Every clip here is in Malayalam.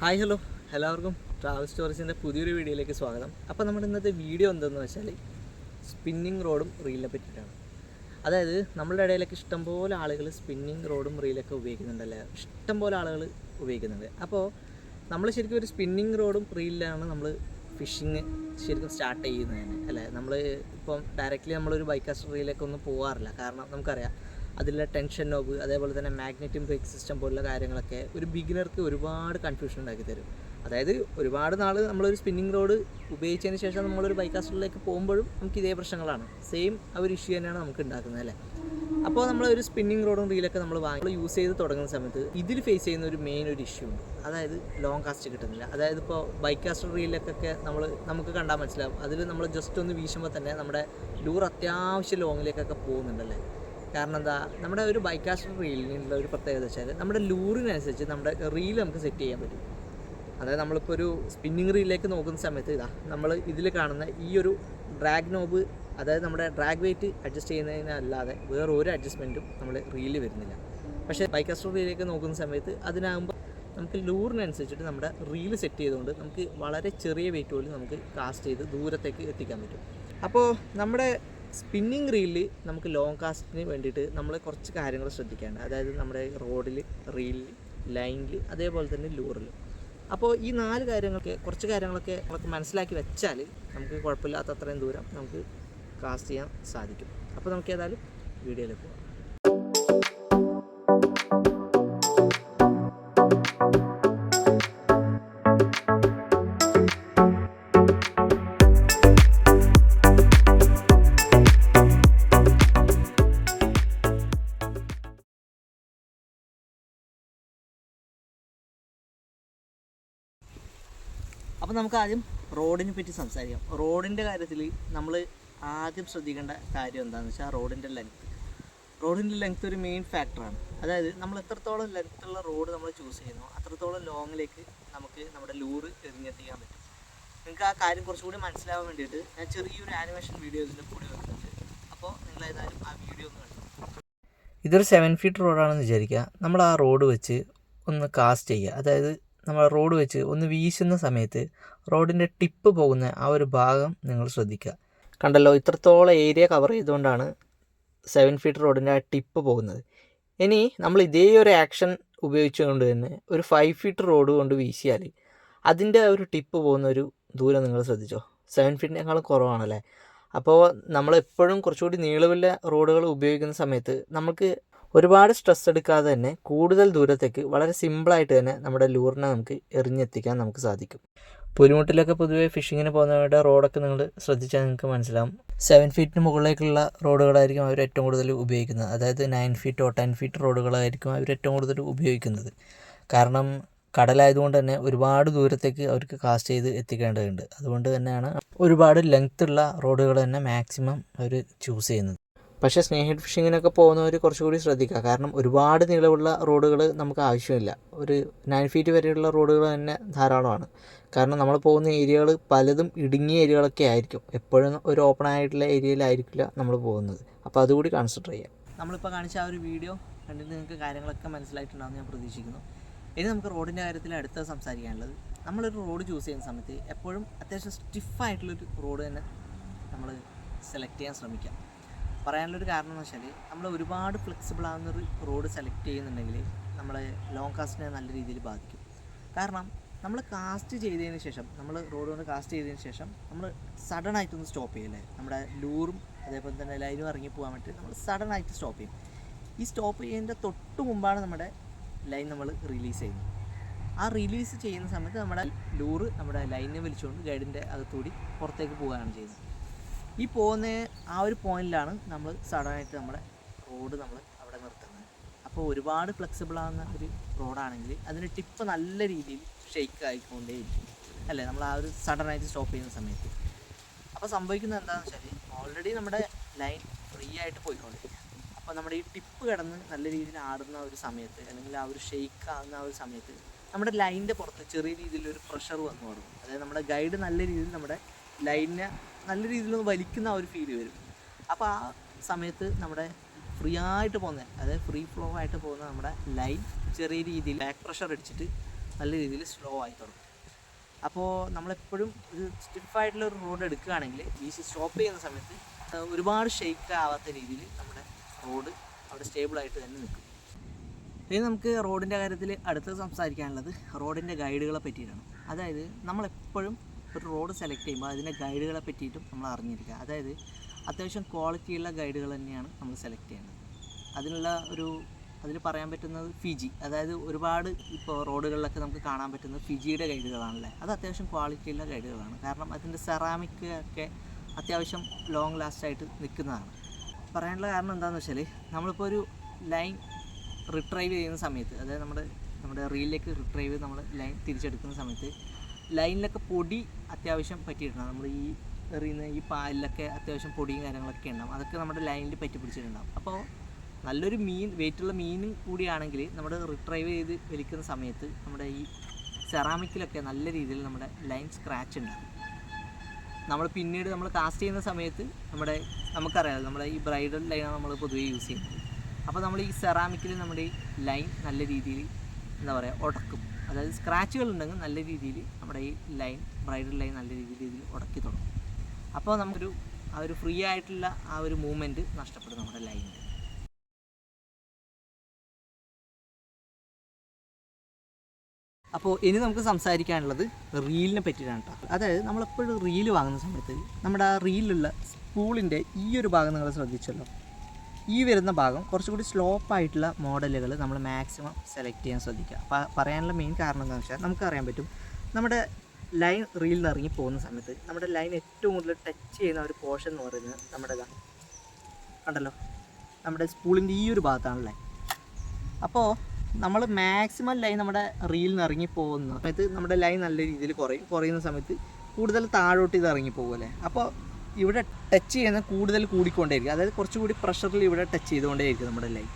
Hi hello. എല്ലാവർക്കും ട്രാവൽ സ്റ്റോറീസിന്റെ പുതിയൊരു വീഡിയോയിലേക്ക് സ്വാഗതം. അപ്പോൾ നമ്മുടെ ഇന്നത്തെ വീഡിയോ എന്തെന്ന് വെച്ചാൽ സ്പിന്നിങ് റോഡും റീലിനെ പറ്റിയിട്ടാണ്. അതായത് നമ്മുടെ ഇടയിലൊക്കെ ഇഷ്ടംപോലെ ആളുകൾ സ്പിന്നിങ് റോഡും റീലൊക്കെ ഉപയോഗിക്കുന്നുണ്ടല്ലേ? ഇഷ്ടംപോലെ ആളുകൾ ഉപയോഗിക്കുന്നുണ്ട്. അപ്പോൾ നമ്മൾ ശരിക്കും ഒരു സ്പിന്നിങ് റോഡും റീലിലാണ് നമ്മൾ ഫിഷിങ് ശരിക്കും സ്റ്റാർട്ട് ചെയ്യുന്നത് തന്നെ അല്ലേ? നമ്മൾ ഇപ്പം ഡയറക്റ്റ്ലി നമ്മളൊരു ബൈക്കാസ്റ്റർ റീലൊക്കെ ഒന്നും പോകാറില്ല കാരണം നമുക്കറിയാം അതിലെ ടെൻഷൻ നോബ് അതേപോലെ തന്നെ മാഗ്നറ്റിക് ബ്രേക്ക് സിസ്റ്റം പോലുള്ള കാര്യങ്ങളൊക്കെ ഒരു ബിഗിനർക്ക് ഒരുപാട് കൺഫ്യൂഷൻ ഉണ്ടാക്കി തരും. അതായത് ഒരുപാട് നാൾ നമ്മളൊരു സ്പിന്നിങ് റോഡ് ഉപയോഗിച്ചതിന് ശേഷം നമ്മളൊരു ബൈക്കാസ്റ്ററിലേക്ക് പോകുമ്പോഴും നമുക്ക് ഇതേ പ്രശ്നങ്ങളാണ്. സെയിം ആ ഒരു ഇഷ്യൂ തന്നെയാണ് നമുക്ക് ഉണ്ടാക്കുന്നത് അല്ലേ? അപ്പോൾ നമ്മൾ ഒരു സ്പിന്നിങ് റോഡും റീലൊക്കെ നമ്മൾ വാങ്ങി യൂസ് ചെയ്ത് തുടങ്ങുന്ന സമയത്ത് ഇതിൽ ഫേസ് ചെയ്യുന്ന ഒരു മെയിൻ ഒരു ഇഷ്യൂ ഉണ്ട്. അതായത് ലോങ് കാസ്റ്റ് കിട്ടുന്നില്ല. അതായത് ഇപ്പോൾ ബൈക്ക് കാസ്റ്റർ റീലൊക്കെ നമ്മൾ നമുക്ക് കണ്ടാൽ മനസ്സിലാവും. അതിൽ നമ്മൾ ജസ്റ്റ് ഒന്ന് വീശുമ്പോൾ തന്നെ നമ്മുടെ ലൂർ അത്യാവശ്യം ലോങ്ങിലേക്കൊക്കെ പോകുന്നുണ്ടല്ലേ കാരണം എന്താ നമ്മുടെ ഒരു ബൈക്ക് കാസ്റ്റർ റീലിനുള്ള ഒരു പ്രത്യേകത വെച്ചാൽ നമ്മുടെ ലൂറിനനുസരിച്ച് നമ്മുടെ റീൽ നമുക്ക് സെറ്റ് ചെയ്യാൻ പറ്റും. അതായത് നമ്മളിപ്പോൾ ഒരു സ്പിന്നിങ് റീലിലേക്ക് നോക്കുന്ന സമയത്ത് ഇതാ നമ്മൾ ഇതിൽ കാണുന്ന ഈ ഒരു ഡ്രാഗ് നോബ് അതായത് നമ്മുടെ ഡ്രാഗ് വെയിറ്റ് അഡ്ജസ്റ്റ് ചെയ്യുന്നതിനല്ലാതെ വേറെ ഒരു അഡ്ജസ്റ്റ്മെന്റും നമ്മൾ റീലിൽ വരുന്നില്ല. പക്ഷേ ബൈക്ക് കാസ്റ്റർ റീലിലേക്ക് നോക്കുന്ന സമയത്ത് അതിനാകുമ്പോൾ നമുക്ക് ലൂറിനനുസരിച്ചിട്ട് നമ്മുടെ റീൽ സെറ്റ് ചെയ്തുകൊണ്ട് നമുക്ക് വളരെ ചെറിയ വെയിറ്റ് പോലും നമുക്ക് കാസ്റ്റ് ചെയ്ത് ദൂരത്തേക്ക് എത്തിക്കാൻ പറ്റും. അപ്പോൾ നമ്മുടെ സ്പിന്നിങ് റീലിൽ നമുക്ക് ലോങ് കാസ്റ്റിന് വേണ്ടിയിട്ട് നമ്മൾ കുറച്ച് കാര്യങ്ങൾ ശ്രദ്ധിക്കാനുണ്ട് അതായത് നമ്മുടെ റോഡിൽ റീലിൽ ലൈനിൽ അതേപോലെ തന്നെ ലൂറിൽ അപ്പോൾ ഈ നാല് കാര്യങ്ങളൊക്കെ കുറച്ച് കാര്യങ്ങളൊക്കെ നമുക്ക് മനസ്സിലാക്കി വെച്ചാൽ നമുക്ക് കുഴപ്പമില്ലാത്ത അത്രയും ദൂരം നമുക്ക് കാസ്റ്റ് ചെയ്യാൻ സാധിക്കും. അപ്പോൾ നമുക്ക് ഏതായാലും വീഡിയോയിലേക്ക് പോകാം. അപ്പോൾ നമുക്ക് ആദ്യം റോഡിനെ പറ്റി സംസാരിക്കാം. റോഡിന്റെ കാര്യത്തിൽ നമ്മൾ ആദ്യം ശ്രദ്ധിക്കേണ്ട കാര്യം എന്താണെന്ന് വെച്ചാൽ റോഡിന്റെ ലെങ്ത്ത് റോഡിന്റെ ലെങ്ത്ത് ഒരു മെയിൻ ഫാക്ടറാണ് അതായത് നമ്മൾ എത്രത്തോളം ലെങ്ത്ത് ഉള്ള റോഡ് നമ്മൾ ചൂസ് ചെയ്യുന്നു അത്രത്തോളം ലോങ്ങിലേക്ക് നമുക്ക് നമ്മുടെ ലൂറ് എറിഞ്ഞെത്തിക്കാൻ പറ്റും. നിങ്ങൾക്ക് ആ കാര്യം കുറച്ചുകൂടി മനസ്സിലാവാൻ വേണ്ടിയിട്ട് ഞാൻ ചെറിയൊരു ആനിമേഷൻ വീഡിയോ കൂടെ വെക്കുന്നുണ്ട്. അപ്പോൾ നിങ്ങൾ ഏതായാലും ആ വീഡിയോ ഒന്ന് കണ്ടു? ഇതൊരു സെവൻ ഫീറ്റ് റോഡാണെന്ന് വിചാരിക്കുക. നമ്മൾ ആ റോഡ് വെച്ച് ഒന്ന് കാസ്റ്റ് ചെയ്യുക. അതായത് നമ്മൾ റോഡ് വെച്ച് ഒന്ന് വീശുന്ന സമയത്ത് റോഡിന്റെ ടിപ്പ് പോകുന്ന ആ ഒരു ഭാഗം നിങ്ങൾ ശ്രദ്ധിക്കുക. കണ്ടല്ലോ ഇത്രത്തോളം ഏരിയ കവർ ചെയ്തുകൊണ്ടാണ് സെവൻ ഫീറ്റ് റോഡിന്റെ ആ ടിപ്പ് പോകുന്നത്. ഇനി നമ്മൾ ഇതേ ഒരു ആക്ഷൻ ഉപയോഗിച്ചുകൊണ്ട് തന്നെ ഒരു ഫൈവ് ഫീറ്റ് റോഡ് കൊണ്ട് വീശിയാൽ അതിന്റെ ഒരു ടിപ്പ് പോകുന്ന ഒരു ദൂരം നിങ്ങൾ ശ്രദ്ധിച്ചോ? സെവൻ ഫീറ്റിനേക്കാളും കുറവാണല്ലേ? അപ്പോൾ നമ്മൾ എപ്പോഴും കുറച്ചുകൂടി നീളമുള്ള റോഡുകൾ ഉപയോഗിക്കുന്ന സമയത്ത് നമുക്ക് ഒരുപാട് സ്ട്രെസ് എടുക്കാതെ തന്നെ കൂടുതൽ ദൂരത്തേക്ക് വളരെ സിമ്പിളായിട്ട് തന്നെ നമ്മുടെ ലൂറിനെ നമുക്ക് എറിഞ്ഞെത്തിക്കാൻ നമുക്ക് സാധിക്കും. പുലിമുട്ടിലൊക്കെ പൊതുവെ ഫിഷിങ്ങിന് പോകുന്നവരുടെ റോഡൊക്കെ നിങ്ങൾ ശ്രദ്ധിച്ചാൽ നിങ്ങൾക്ക് മനസ്സിലാവും. സെവൻ ഫീറ്റിന് മുകളിലേക്കുള്ള റോഡുകളായിരിക്കും അവർ ഏറ്റവും കൂടുതൽ ഉപയോഗിക്കുന്നത്. അതായത് നയൻ ഫീറ്റോ ടെൻ ഫീറ്റ് റോഡുകളായിരിക്കും അവർ ഏറ്റവും കൂടുതൽ ഉപയോഗിക്കുന്നത്. കാരണം കടലായതുകൊണ്ട് തന്നെ ഒരുപാട് ദൂരത്തേക്ക് അവർക്ക് കാസ്റ്റ് ചെയ്ത് എത്തിക്കേണ്ടതുണ്ട്. അതുകൊണ്ട് തന്നെയാണ് ഒരുപാട് ലെങ്ത് ഉള്ള റോഡുകൾ തന്നെ മാക്സിമം അവർ ചൂസ് ചെയ്യുന്നത്. പക്ഷേ സ്നേഹിഡ് ഫിഷിങ്ങിനൊക്കെ പോകുന്നവർ കുറച്ചുകൂടി ശ്രദ്ധിക്കുക. കാരണം ഒരുപാട് നീളമുള്ള റോഡുകൾ നമുക്ക് ആവശ്യമില്ല. ഒരു നയൻ ഫീറ്റ് വരെയുള്ള റോഡുകൾ തന്നെ ധാരാളമാണ്. കാരണം നമ്മൾ പോകുന്ന ഏരിയകൾ പലതും ഇടുങ്ങിയ ഏരിയകളൊക്കെ ആയിരിക്കും. എപ്പോഴും ഒരു ഓപ്പൺ ആയിട്ടുള്ള ഏരിയയിലായിരിക്കില്ല നമ്മൾ പോകുന്നത്. അപ്പോൾ അതുകൂടി കൺസിഡർ ചെയ്യാം. നമ്മളിപ്പോൾ കാണിച്ച ആ ഒരു വീഡിയോ കണ്ടിട്ട് നിങ്ങൾക്ക് കാര്യങ്ങളൊക്കെ മനസ്സിലായിട്ടുണ്ടാകുമെന്ന് ഞാൻ പ്രതീക്ഷിക്കുന്നു. ഇനി നമുക്ക് റോഡിന്റെ കാര്യത്തിൽ അടുത്ത സംസാരിക്കാനുള്ളത്. നമ്മളൊരു റോഡ് ചൂസ് ചെയ്യുന്ന സമയത്ത് എപ്പോഴും അത്യാവശ്യം സ്റ്റിഫായിട്ടുള്ളൊരു റോഡ് തന്നെ നമ്മൾ സെലക്ട് ചെയ്യാൻ ശ്രമിക്കാം. പറയാനുള്ളൊരു കാരണം എന്ന് വെച്ചാൽ നമ്മൾ ഒരുപാട് ഫ്ലെക്സിബിൾ ആകുന്നൊരു റോഡ് സെലക്ട് ചെയ്യുന്നുണ്ടെങ്കിൽ നമ്മളെ ലോങ് കാസ്റ്റിനെ നല്ല രീതിയിൽ ബാധിക്കും. കാരണം നമ്മൾ കാസ്റ്റ് ചെയ്തതിന് ശേഷം നമ്മൾ റോഡ് കൊണ്ട് കാസ്റ്റ് ചെയ്തതിന് ശേഷം നമ്മൾ സഡൻ ആയിട്ടൊന്ന് സ്റ്റോപ്പ് ചെയ്യല്ലേ നമ്മുടെ ലൂറും അതേപോലെ തന്നെ ലൈനും ഇറങ്ങി പോകാൻ വേണ്ടി നമ്മൾ സഡൻ ആയിട്ട് സ്റ്റോപ്പ് ചെയ്യും. ഈ സ്റ്റോപ്പ് ചെയ്യുന്നതിന്റെ തൊട്ട് മുമ്പാണ് നമ്മുടെ ലൈൻ നമ്മൾ റിലീസ് ചെയ്യുന്നു. ആ റിലീസ് ചെയ്യുന്ന സമയത്ത് നമ്മുടെ ലൂറ് നമ്മുടെ ലൈനിനെ വലിച്ചുകൊണ്ട് ഗൈഡിന്റെ അകത്തൂടി പുറത്തേക്ക് പോവുകയാണ് ചെയ്യുന്നത്. ഈ പോകുന്ന ആ ഒരു പോയിന്റിലാണ് നമ്മൾ സഡനായിട്ട് നമ്മുടെ റോഡ് നമ്മൾ അവിടെ നിർത്തുന്നത്. അപ്പോൾ ഒരുപാട് ഫ്ലെക്സിബിൾ ആകുന്ന ഒരു റോഡാണെങ്കിൽ അതിന്റെ ടിപ്പ് നല്ല രീതിയിൽ ഷെയ്ക്ക് ആയിക്കൊണ്ടേയിരിക്കും. അല്ലേ? നമ്മൾ ആ ഒരു സഡനായിട്ട് സ്റ്റോപ്പ് ചെയ്യുന്ന സമയത്ത്. അപ്പോൾ സംഭവിക്കുന്നത് എന്താണെന്ന് വെച്ചാൽ ഓൾറെഡി നമ്മുടെ ലൈൻ ഫ്രീ ആയിട്ട് പോയിക്കൊണ്ടിരിക്കുക അപ്പോൾ നമ്മുടെ ഈ ടിപ്പ് കിടന്ന് നല്ല രീതിയിൽ ആടുന്ന ഒരു സമയത്ത് അല്ലെങ്കിൽ ആ ഒരു ഷെയ്ക്ക് ആകുന്ന ആ ഒരു സമയത്ത് നമ്മുടെ ലൈനിന്റെ പുറത്ത് ചെറിയ രീതിയിൽ ഒരു പ്രഷർ വന്നു തുടങ്ങും. അതായത് നമ്മുടെ ഗൈഡ് നല്ല രീതിയിൽ നമ്മുടെ ലൈനിനെ നല്ല രീതിയിലൊന്ന് വലിക്കുന്ന ഒരു ഫീൽ വരും. അപ്പോൾ ആ സമയത്ത് നമ്മുടെ ഫ്രീ ആയിട്ട് പോകുന്ന അതായത് ഫ്രീ ഫ്ലോ ആയിട്ട് പോകുന്ന നമ്മുടെ ലൈൻ ചെറിയ രീതിയിൽ ബാക്ക് പ്രഷർ അടിച്ചിട്ട് നല്ല രീതിയിൽ സ്ലോ ആയി തുടങ്ങും. അപ്പോൾ നമ്മളെപ്പോഴും ഒരു സ്റ്റിഫായിട്ടുള്ള ഒരു റോഡ് എടുക്കുകയാണെങ്കിൽ ഈ സ്റ്റോപ്പ് ചെയ്യുന്ന സമയത്ത് ഒരുപാട് ഷെയ്ക്ക് ആവാത്ത രീതിയിൽ നമ്മുടെ റോഡ് അവിടെ സ്റ്റേബിളായിട്ട് തന്നെ നിൽക്കും. ഇനി നമുക്ക് റോഡിന്റെ കാര്യത്തിൽ അടുത്ത് സംസാരിക്കാനുള്ളത് റോഡിന്റെ ഗൈഡുകളെ പറ്റിയിട്ടാണ്. അതായത് നമ്മളെപ്പോഴും ഒരു റോഡ് സെലക്ട് ചെയ്യുമ്പോൾ അതിന്റെ ഗൈഡുകളെ പറ്റിയിട്ടും നമ്മൾ അറിഞ്ഞിരിക്കുക. അതായത് അത്യാവശ്യം ക്വാളിറ്റിയുള്ള ഗൈഡുകൾ തന്നെയാണ് നമ്മൾ സെലക്ട് ചെയ്യേണ്ടത്. അതിനുള്ള ഒരു അതിൽ പറയാൻ പറ്റുന്നത് ഫിജി അതായത് ഒരുപാട് ഇപ്പോൾ റോഡുകളിലൊക്കെ നമുക്ക് കാണാൻ പറ്റുന്നത് ഫിജിയുടെ ഗൈഡുകളാണല്ലേ? അത് അത്യാവശ്യം ക്വാളിറ്റിയുള്ള ഗൈഡുകളാണ്. കാരണം അതിന്റെ സെറാമിക് ഒക്കെ അത്യാവശ്യം ലോങ് ലാസ്റ്റായിട്ട് നിൽക്കുന്നതാണ്. പറയാനുള്ള കാരണം എന്താണെന്ന് വെച്ചാൽ നമ്മളിപ്പോൾ ഒരു ലൈൻ റിട്രൈവ് ചെയ്യുന്ന സമയത്ത് അതായത് നമ്മുടെ നമ്മുടെ റീലിലേക്ക് റിട്രൈവ് നമ്മൾ ലൈൻ തിരിച്ചെടുക്കുന്ന സമയത്ത് ലൈനിലൊക്കെ പൊടി അത്യാവശ്യം പറ്റിയിട്ടുണ്ടാകും നമ്മൾ ഈ എറിയുന്ന ഈ പാലിലൊക്കെ അത്യാവശ്യം പൊടിയും കാര്യങ്ങളൊക്കെ ഉണ്ടാകും അതൊക്കെ നമ്മുടെ ലൈനിൽ പറ്റി പിടിച്ചിട്ടുണ്ടാകും അപ്പോൾ നല്ലൊരു മീൻ വെയിറ്റുള്ള മീനും കൂടിയാണെങ്കിൽ നമ്മൾ റിട്രൈവ് ചെയ്ത് വലിക്കുന്ന സമയത്ത് നമ്മുടെ ഈ സെറാമിക്കിലൊക്കെ നല്ല രീതിയിൽ നമ്മുടെ ലൈൻ സ്ക്രാച്ച് ഉണ്ടാകും നമ്മൾ പിന്നീട് നമ്മൾ കാസ്റ്റ് ചെയ്യുന്ന സമയത്ത് നമ്മുടെ നമുക്കറിയാം നമ്മുടെ ഈ ബ്രൈഡൽ ലൈനാണ് നമ്മൾ പൊതുവേ യൂസ് ചെയ്യുന്നത്. അപ്പോൾ നമ്മൾ ഈ സെറാമിക്കിൽ നമ്മുടെ ലൈൻ നല്ല രീതിയിൽ എന്താ പറയുക ഉടക്കും. അതായത് സ്ക്രാച്ചുകൾ ഉണ്ടെങ്കിൽ നല്ല രീതിയിൽ നമ്മുടെ ഈ ലൈൻ ബ്രൈഡൽ ലൈൻ നല്ല രീതിയിൽ ഇതിൽ ഉടക്കി തുടങ്ങും. അപ്പോൾ നമുക്കൊരു ആ ഒരു ഫ്രീ ആയിട്ടുള്ള ആ ഒരു മൂവ്മെന്റ് നഷ്ടപ്പെടും നമ്മുടെ ലൈനിൽ അപ്പോൾ ഇനി നമുക്ക് സംസാരിക്കാനുള്ളത് റീലിനെ പറ്റിയിട്ടാണ് കേട്ടോ. അതായത് നമ്മളെപ്പോഴും റീൽ വാങ്ങുന്ന സമയത്ത് നമ്മുടെ ആ റീലിലുള്ള സ്പൂളിന്റെ ഈ ഒരു ഭാഗം നിങ്ങൾ ശ്രദ്ധിച്ചല്ലോ. ഈ വരുന്ന ഭാഗം കുറച്ചുകൂടി സ്ലോപ്പ് ആയിട്ടുള്ള മോഡലുകൾ നമ്മൾ മാക്സിമം സെലക്ട് ചെയ്യാൻ ശ്രദ്ധിക്കുക. അപ്പോൾ പറയാനുള്ള മെയിൻ കാരണം എന്താണെന്ന് വെച്ചാൽ നമുക്കറിയാൻ പറ്റും നമ്മുടെ ലൈൻ റീലിൽ നിന്ന് ഇറങ്ങി പോകുന്ന സമയത്ത് നമ്മുടെ ലൈൻ ഏറ്റവും കൂടുതൽ ടച്ച് ചെയ്യുന്ന ഒരു പോർഷൻ എന്ന് പറയുന്നത് നമ്മുടെ കണ്ടല്ലോ? നമ്മുടെ സ്പൂളിന്റെ ഈ ഒരു ഭാഗത്താണല്ലേ അപ്പോൾ നമ്മൾ മാക്സിമം ലൈൻ നമ്മുടെ റീലിൽ നിന്ന് ഇറങ്ങി പോകുന്ന സമയത്ത് നമ്മുടെ ലൈൻ നല്ല രീതിയിൽ കുറയും. കുറയുന്ന സമയത്ത് കൂടുതൽ താഴോട്ട് ഇത് ഇറങ്ങി പോകുമല്ലേ അപ്പോൾ ഇവിടെ ടച്ച് ചെയ്യുന്ന കൂടുതൽ കൂടിക്കൊണ്ടേയിരിക്കും. അതായത് കുറച്ചുകൂടി പ്രഷറിൽ ഇവിടെ ടച്ച് ചെയ്തുകൊണ്ടേയിരിക്കും നമ്മുടെ ലൈൻ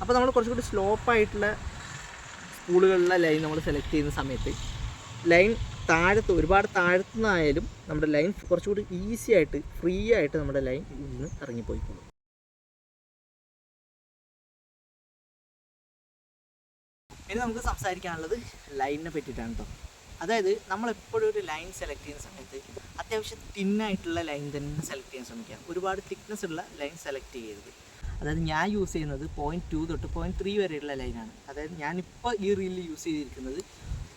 അപ്പോൾ നമ്മൾ കുറച്ചുകൂടി സ്ലോപ്പായിട്ടുള്ള സ്കൂളുകളിലെ ലൈൻ നമ്മൾ സെലക്ട് ചെയ്യുന്ന സമയത്ത് ലൈൻ താഴത്ത് ഒരുപാട് താഴത്തുനിന്നായാലും നമ്മുടെ ലൈൻ കുറച്ചുകൂടി ഈസി ആയിട്ട് ഫ്രീ ആയിട്ട് നമ്മുടെ ലൈൻ ഇതിൽ നിന്ന് ഇറങ്ങിപ്പോയിക്കോളും ഇനി നമുക്ക് സംസാരിക്കാനുള്ളത് ലൈനിനെ പറ്റിയിട്ടാണ് കേട്ടോ അതായത് നമ്മളെപ്പോഴും ഒരു ലൈൻ സെലക്ട് ചെയ്യുന്ന സമയത്ത് അത്യാവശ്യം തിന്നായിട്ടുള്ള ലൈൻ തന്നെ സെലക്ട് ചെയ്യാൻ ശ്രമിക്കുക. ഒരുപാട് തിക്നെസ് ഉള്ള ലൈൻ സെലക്ട് ചെയ്യരുത്. അതായത് ഞാൻ യൂസ് ചെയ്യുന്നത് പോയിന്റ് ടു തൊട്ട് പോയിന്റ് ത്രീ വരെയുള്ള ലൈനാണ് അതായത് ഞാനിപ്പോൾ ഈ റീലിൽ യൂസ് ചെയ്തിരിക്കുന്നത്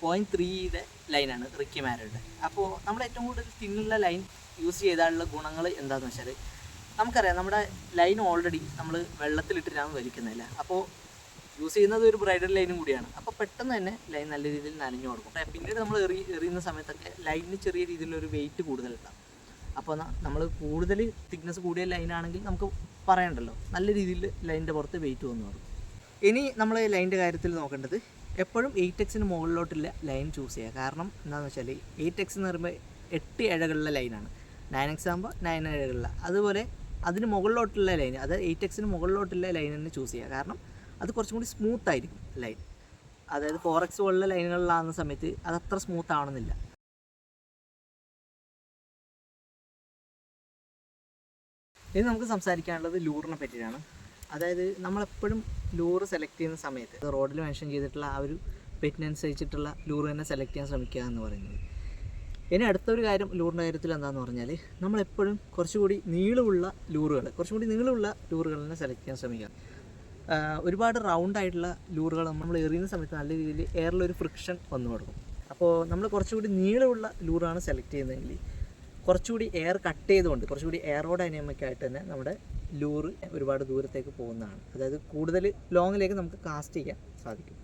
പോയിന്റ് ത്രീയുടെ ലൈനാണ് റിക്കി മാരയുടെ അപ്പോൾ നമ്മൾ ഏറ്റവും കൂടുതൽ തിന്നുള്ള ലൈൻ യൂസ് ചെയ്താലുള്ള ഗുണങ്ങൾ എന്താണെന്ന് വെച്ചാൽ നമുക്കറിയാം നമ്മുടെ ലൈൻ ഓൾറെഡി നമ്മൾ വെള്ളത്തിലിട്ടിട്ടാണ് വലിക്കുന്നില്ല അപ്പോൾ യൂസ് ചെയ്യുന്നത് ഒരു ബ്രൈഡൽ ലൈനും കൂടിയാണ്. അപ്പോൾ പെട്ടെന്ന് തന്നെ ലൈൻ നല്ല രീതിയിൽ നനഞ്ഞു കൊടുക്കും. പിന്നീട് നമ്മൾ എറി എറിയുന്ന സമയത്തൊക്കെ ലൈനിന് ചെറിയ രീതിയിലൊരു വെയിറ്റ് കൂടുതലുണ്ടാകും അപ്പോൾ നമ്മൾ കൂടുതൽ തിക്നെസ് കൂടിയ ലൈനാണെങ്കിൽ നമുക്ക് പറയണ്ടല്ലോ. നല്ല രീതിയിൽ ലൈനിന്റെ പുറത്ത് വെയിറ്റ് വന്നു കൊടുക്കും ഇനി നമ്മൾ ലൈനിന്റെ കാര്യത്തിൽ നോക്കേണ്ടത് എപ്പോഴും എയ്റ്റ് എക്സിന് മുകളിലോട്ടുള്ള ലൈൻ ചൂസ് ചെയ്യുക. കാരണം എന്താണെന്ന് വെച്ചാൽ എയ്റ്റ് എക്സ് എന്ന് പറയുമ്പോൾ എട്ട് ഇഴകളുള്ള ലൈനാണ്. നയൻ എക്സ് ആകുമ്പോൾ നയൻ ഇഴകളില്ല അതുപോലെ അതിന് മുകളിലോട്ടുള്ള ലൈൻ അത് എയ്റ്റ് എക്സിന് മുകളിലോട്ടുള്ള ലൈൻ തന്നെ ചൂസ് ചെയ്യുക. കാരണം അത് കുറച്ചും കൂടി സ്മൂത്ത് ആയിരിക്കും ലൈൻ അതായത് ഫോർ എക്സ് പോലുള്ള ലൈനുകളിലാകുന്ന സമയത്ത് അത് അത്ര സ്മൂത്ത് ആവണമെന്നില്ല. ഇനി നമുക്ക് സംസാരിക്കാനുള്ളത് ലൂറിനെ പറ്റിയാണ് അതായത് നമ്മളെപ്പോഴും ലൂറ് സെലക്ട് ചെയ്യുന്ന സമയത്ത് റോഡിൽ മെൻഷൻ ചെയ്തിട്ടുള്ള ആ ഒരു പെറ്റിനനുസരിച്ചിട്ടുള്ള ലൂറ് തന്നെ സെലക്ട് ചെയ്യാൻ ശ്രമിക്കുക എന്ന് പറയുന്നത്. ഇനി അടുത്തൊരു കാര്യം ലൂറിന്റെ കാര്യത്തിൽ എന്താണെന്ന് പറഞ്ഞാൽ നമ്മളെപ്പോഴും കുറച്ചുകൂടി നീളമുള്ള ലൂറുകൾ കുറച്ചുകൂടി നീളമുള്ള ലൂറുകൾ തന്നെ സെലക്ട് ചെയ്യാൻ ശ്രമിക്കുക. ഒരുപാട് റൗണ്ട് ആയിട്ടുള്ള ലൂറുകൾ നമ്മൾ എറിയുന്ന സമയത്ത് നല്ല രീതിയിൽ എയറിലൊരു ഫ്രിക്ഷൻ വന്നു കൊടുക്കും അപ്പോൾ നമ്മൾ കുറച്ചുകൂടി നീളമുള്ള ലൂറാണ് സെലക്ട് ചെയ്യുന്നതെങ്കിൽ കുറച്ചുകൂടി എയർ കട്ട് ചെയ്തുകൊണ്ട് കുറച്ചുകൂടി എയറോഡൈനാമിക് ആയിട്ട് തന്നെ നമ്മുടെ ലൂറ് ഒരുപാട് ദൂരത്തേക്ക് പോകുന്നതാണ്. അതായത് കൂടുതൽ ലോങ്ങിലേക്ക് നമുക്ക് കാസ്റ്റ് ചെയ്യാൻ സാധിക്കും.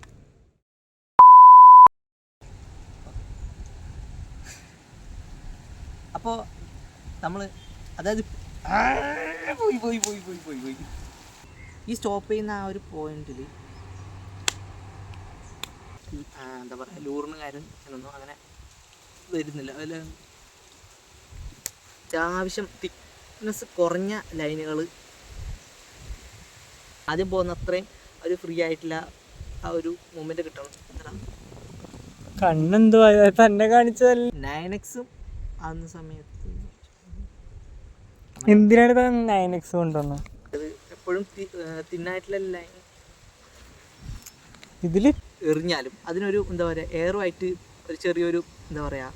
അപ്പോൾ നമ്മൾ അതായത് പോയി പോയി പോയി പോയി പോയി പോയി. ഈ സ്റ്റോപ്പ് ചെയ്യുന്ന ആ ഒരു പോയിന്റിൽ എന്താ പറയുക ലൂറിന് കാര്യം ഒന്നും അങ്ങനെ വരുന്നില്ല. അതിൽ അത്യാവശ്യം തിക്നെസ് കുറഞ്ഞ ലൈനുകൾ ആദ്യം പോകുന്ന അത്രയും ഒരു ഫ്രീ ആയിട്ടില്ല ആ ഒരു മൂമെന്റ് കിട്ടണം. കണ്ണെന്തോ കണ്ണെന്തുവാ തന്നെ കാണിച്ചതല്ല. നയൻ എക്സും ആകുന്ന സമയത്ത് എന്തിനാണ് നയൻ എക്സ് കൊണ്ടുവന്നത് എപ്പോഴും തിന്നായിട്ടുള്ള ലൈൻ ഇതിൽ? എറിഞ്ഞാലും അതിനൊരു എന്താ പറയുക എയറുമായിട്ട് ഒരു ചെറിയൊരു എന്താ പറയുക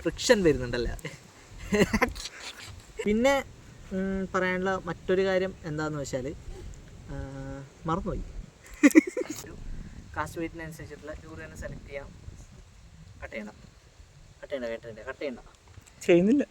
ഫ്രിക്ഷൻ വരുന്നുണ്ടല്ലേ? പിന്നെ പറയാനുള്ള മറ്റൊരു കാര്യം എന്താണെന്ന് വെച്ചാൽ മറന്നുപോയി. കാസ്റ്റ് വെയിറ്റിനനുസരിച്ചിട്ടുള്ള ടൂർ തന്നെ സെലക്ട് ചെയ്യാം. കട്ട് ചെയ്യണം. കട്ട് ചെയ്യണ്ട കട്ട് ചെയ്യണ്ട കട്ട് ചെയ്യണ്ട. ചെയ്യുന്നില്ല.